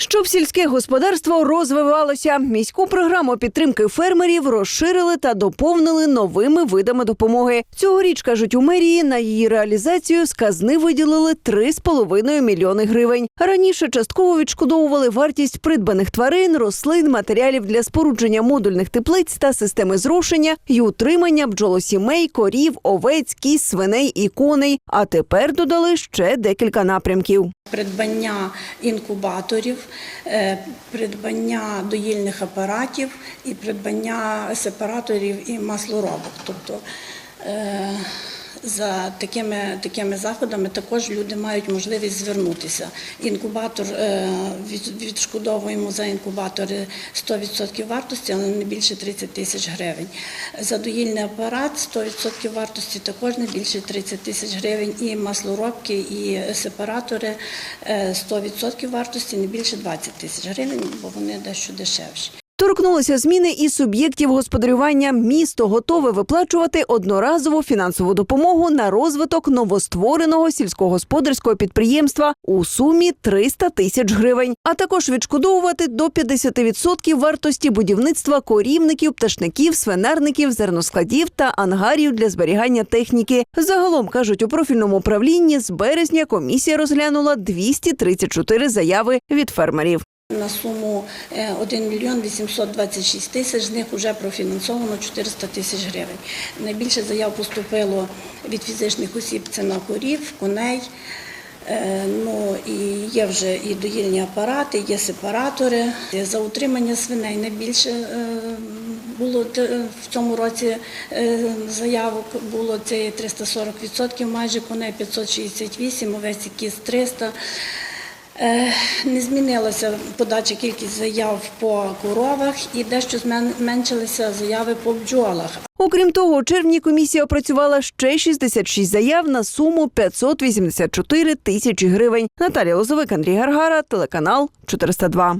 Щоб сільське господарство розвивалося, міську програму підтримки фермерів розширили та доповнили новими видами допомоги. Цьогоріч кажуть у мерії на її реалізацію з казни виділили 3,5 мільйони гривень. Раніше частково відшкодовували вартість придбаних тварин, рослин, матеріалів для спорудження модульних теплиць та системи зрошення і утримання бджолосімей, корів, овець, кіз, свиней і коней. А тепер додали ще декілька напрямків. придбання інкубаторів, придбання доїльних апаратів і придбання сепараторів і маслоробок. Тобто е, за такими, такими заходами також люди мають можливість звернутися. Інкубатор е, відшкодовуємо за інкубатори 100% вартості, але не більше 30 тисяч гривень. За доїльний апарат 100% вартості також не більше 30 тисяч гривень. І маслоробки, і сепаратори е, 100% вартості не більше 20 тисяч гривень, бо вони дещо дешевші. Торкнулися зміни і суб'єктів господарювання. Місто готове виплачувати одноразову фінансову допомогу на розвиток новоствореного сільськогосподарського підприємства у сумі 300 тисяч гривень, а також відшкодовувати до 50% вартості будівництва корівників, пташників, свинарників, зерноскладів та ангарів для зберігання техніки. Загалом кажуть у профільному управлінні з березня комісія розглянула 234 заяви від фермерів. На суму е, 1 мільйон 826 тисяч, з них вже профінансовано 400 тисяч гривень. Найбільше заяв поступило від фізичних осіб це на корів, коней. Е, Ну і є вже і доїльні апарати, є сепаратори. За утримання свиней найбільше е, було в цьому році е, заявок було це 340%, майже коней 568, овець кіз 300. Е, Не змінилася подача кількість заяв по коровах і дещо зменшилися заяви по бджолах. Окрім того, у червні комісія опрацювала ще 66 заяв на суму 584 тисячі гривень. Наталія Лозовик, Андрій Гаргара, телеканал 402.